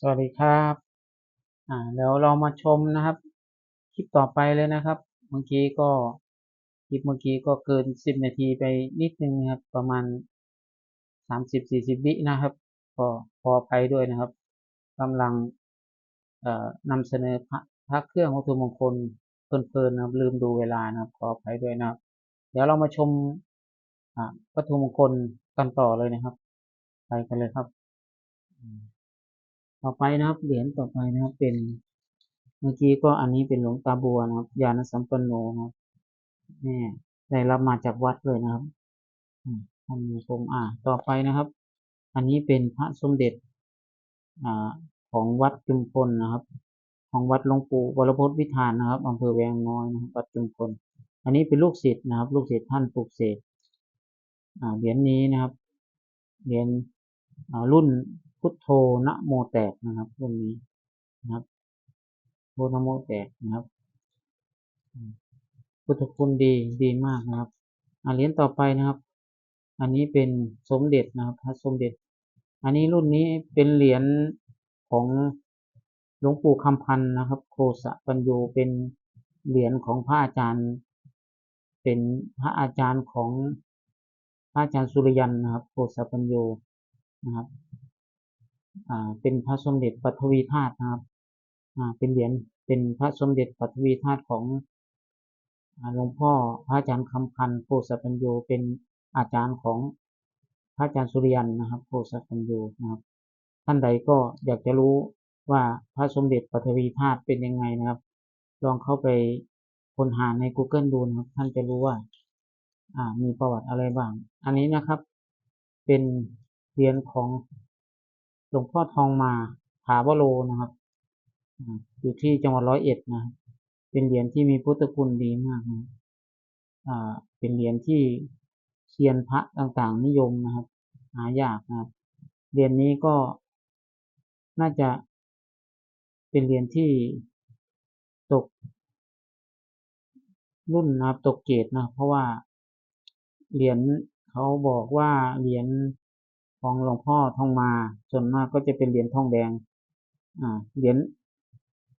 สวัสดีครับ อ่า เดี๋ยวเรามาชมนะครับ คลิปต่อไปเลยนะครับ เมื่อกี้ก็คลิปเมื่อกี้ก็เกินสิบนาทีไปนิดนึงนะครับ ประมาณสามสิบสี่สิบวินะครับ ก็พอไปด้วยนะครับกำลังเอ่อนำเสนอพระพระเครื่องวัตถุมงคลเพลินๆนะครับ ลืมดูเวลานะครับ ขอไปด้วยนะครับ เดี๋ยวเรามาชมอ่าวัตถุมงคลกันต่อเลยนะครับ ไปกันเลยครับ ต่อไปนะครับ เหรียญต่อไปนะครับ เป็น เมื่อกี้ก็อันนี้เป็นหลวงตาบัวนะครับ ยานสัมปันโนครับนี่ได้รับมาจากวัดเลยนะครับท่านผู้ชมอ่าต่อไปนะครับ อันนี้เป็นพระสมเด็จอ่าของวัดจุมพลนะครับ ของวัดหลวงปู่วรพจน์วิธานนะครับอำเภอแวงน้อยนะครับวัดจุมพล อันนี้เป็นลูกศิษย์นะครับ ลูกศิษย์ท่านปลูกเสกอ่าเหรียญนี้นะครับ เหรียญรุ่น พุทโธนะโมแตกนะครับรุ่นนี้นะครับโธนะโมแตกนะครับ พุทธคุณดีดีมากนะครับอาเหรียญต่อไปนะครับ อันนี้เป็นสมเด็จนะครับพระสมเด็จ อันนี้รุ่นนี้เป็นเหรียญของหลวงปู่คำพันธ์นะครับ โคสะปัญโยเป็นเหรียญของพระอาจารย์ เป็นพระอาจารย์ของพระอาจารย์สุริยันนะครับ โคสะปัญโยนะครับ เป็นพระสมเด็จปัทวีธาตุนะครับเป็นเหรียญเป็นพระสมเด็จปัทวีธาตุของหลวงพ่อพระอาจารย์คำพันธ์โคสะปัญโยเป็นอาจารย์ของพระอาจารย์สุริยันนะครับโคสะปัญโยนะครับ ท่านใดก็อยากจะรู้ว่าพระสมเด็จปัทวีธาตุเป็นยังไงนะครับ ลองเข้าไปค้นหาใน Google ดูนะครับ ท่านจะรู้ว่าอ่ามีประวัติอะไรบ้าง อันนี้นะครับ เป็นเหรียญของ หลวงพ่อทองมาถาวโรนะครับอยู่ที่จังหวัดร้อยเอ็ดนะเป็นเหรียญที่มีพุทธคุณดีมากนะอ่าเป็นเหรียญที่เซียนพระต่างๆ นิยมนะครับ หายากนะครับเหรียญนี้ก็น่าจะเป็นเหรียญที่ตก รุ่นนะครับตกเกรดนะเพราะว่าเหรียญเขาบอกว่าเหรียญ ของหลวงพ่อทองมาส่วนมากก็จะเป็นเหรียญทองแดง อ่าเหรียญ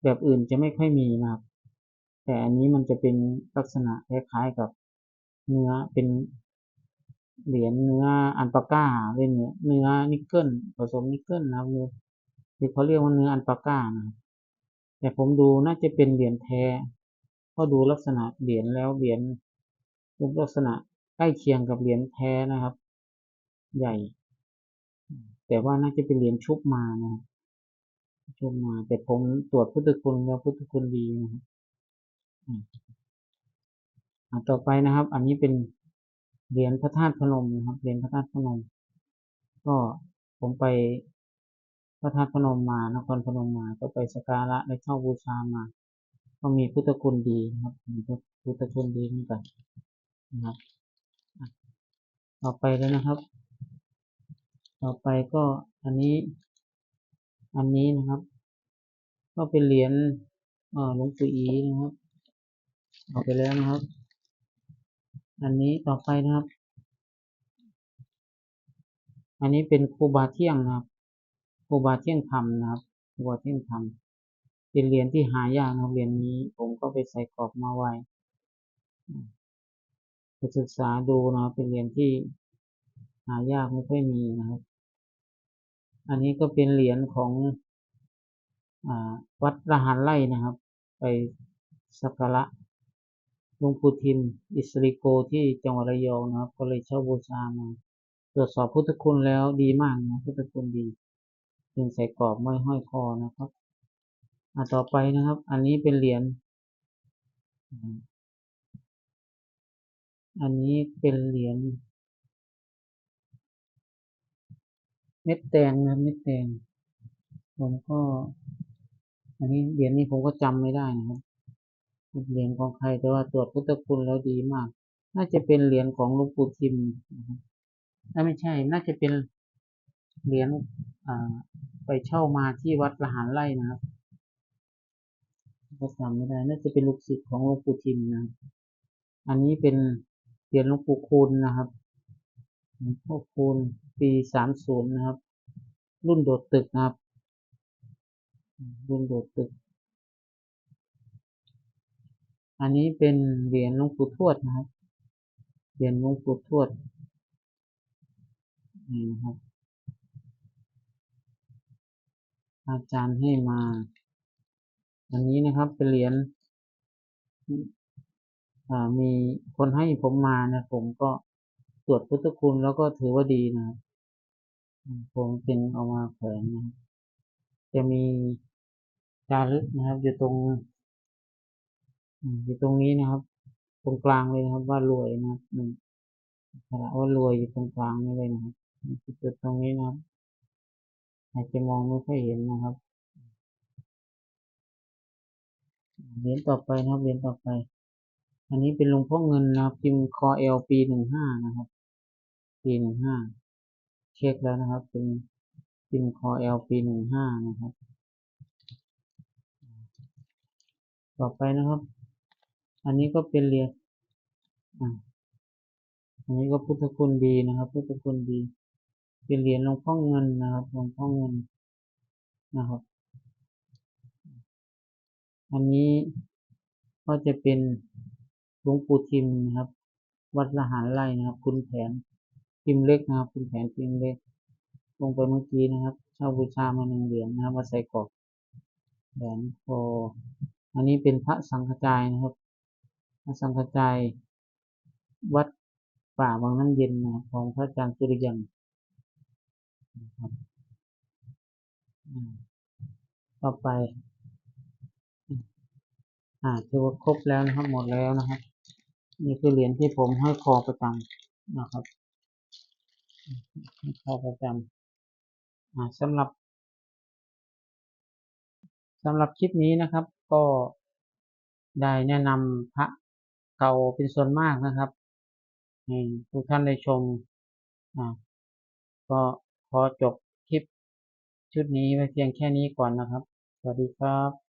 แบบอื่นจะไม่ค่อยมีนะครับ แต่อันนี้มันจะเป็นลักษณะคล้ายๆกับเนื้อเป็นเหรียญเนื้ออันปาก้าเป็นเนื้อเนื้อนิกเกิลผสมนิกเกิลนะครับเนื้อเขาเรียกว่าเนื้ออันปาก้านะแต่ผมดูน่าจะเป็นเหรียญแท้เพราะดูลักษณะเหรียญแล้วเหรียญลักษณะใกล้เคียงกับเหรียญแท้นะครับ ใหญ่ แต่ว่าน่าจะเป็นเหรียญชุบมานะชุบมา แต่ผมตรวจพุทธคุณแล้วพุทธคุณดีนะครับอ่าต่อไปนะครับ อันนี้เป็นเหรียญพระธาตุพนมนะครับเหรียญพระธาตุพนม ก็ผมไปพระธาตุพนมมานครพนมมา ก็ไปสักการะได้เช่าบูชามา ก็มีพุทธคุณดีนะครับมีพุทธคุณดีเหมือนกันนะครับ ต่อไปเลยนะครับ ต่อไปก็อันนี้ อันนี้นะครับ ก็เป็นเหรียญอ่อหลวงปู่อีนะครับเอาไปแล้วนะครับ อันนี้ต่อไปนะครับ อันนี้เป็นครูบาเที่ยงนะครับครูบาเที่ยงธรรมนะครับครูบาเที่ยงธรรมเป็นเหรียญที่หายากนะครับเหรียญนี้ ผมก็ไปใส่กรอบมาไว้ไปศึกษาดูนะเป็นเหรียญที่หายากไม่ค่อยมีนะครับ อันนี้ก็เป็นเหรียญของอวัดระหารไร่นะครับ ไปสักการะหลวงปู่ทิม อิสริโกที่จังหวัดระยองนะครับ ก็เลยเช่าบูชามา ตรวจสอบพุทธคุณแล้วดีมากนะพุทธคุณดีจึงใส่กรอบไม่ห้อยคอนะครับอ่าต่อไปนะครับ อันนี้เป็นเหรียญอันนี้เป็นเหรียญ ม็ดแตงนะเม็ดแตงผมก็ อันนี้เหรียญนี้ผมก็จำไม่ได้นะครับเหรียญของใครแต่ว่าตรวจพุทธคุณแล้วดีมาก น่าจะเป็นเหรียญของหลวงปู่ทิมนะครับถ้าไม่ใช่ น่าจะเป็นเหรียญอ่าไปเช่ามาที่วัดละหารไร่นะครับก็จำไม่ได้ น่าจะเป็นลูกศิษย์ของหลวงปู่ทิมนะ อันนี้เป็นเหรียญหลวงปู่คูณนะครับ หลวงพ่อคูณปีสามศูนย์นะครับ รุ่นโดดตึกนะครับดินโดดตึก อันนี้เป็นเหรียญหลวงปู่ทวดนะครับ เหรียญหลวงปู่ทวด นี่นะครับ อาจารย์ให้มา อันนี้นะครับเป็นเหรียญมีคนให้ผมมานะผมก็ วจพุทธคุณแล้วก็ถือว่าดีนะครับอืมผมจึงเอามาแขวนนะจะมีจารึกนะครับ อยู่ตรงอยู่ตรงนี้นะครับ ตรงกลางเลยนะครับ ว่ารวยนะครับอืมขณะว่ารวยอยู่ตรงกลางนี่เลยนะครับจุดตรงนี้นะครับอาจจะมองไม่ค่อยเห็นนะครับเหรียญต่อไปนะครับเหรียญต่อไป อันนี้เป็นหลวงพ่อเงินนะครับพิมพ์คอเอลปีหนึ่งห้านะครับ ปีหนึ่งห้าเช็คแล้วนะครับ เป็นพิมคอเอลปีหนึ่งห้านะครับ ต่อไปนะครับ อันนี้ก็เป็นเหรียญอันนี้ก็พุทธคุณดีนะครับ พุทธคุณดี เป็นเหรียญหลวงพ่อเงินนะครับหลวงพ่อเงินนะครับ อันนี้ก็จะเป็นหลวงปู่ทิมนะครับ วัดละหารไร่นะครับ คุณแผน พิมพ์เล็กนะครับคุณแผนพิมพ์เล็กลงไปเมื่อกี้นะครับ เช่าบูชามาหนึ่งเหรียญนะครับมาใส่กรอบแหวนคออันนี้เป็นพระสังฆจายนะครับ พระสังฆจายวัดป่าวังน้ำเย็นนะครับของพระอาจารย์สุริยันนะครับต่อไป อ่าถือว่าครบแล้วนะครับ หมดแล้วนะครับ นี่คือเหรียญที่ผมห้อยคอประจำนะครับ ห้อประจำสำหรับสำหรับคลิปนี้นะครับ ก็ได้แนะนำพระเก่าเป็นส่วนมากนะครับให้ทุกท่านได้ชมก็ขอจบคลิปชุดนี้ไว้เพียงแค่นี้ก่อนนะครับ สวัสดีครับ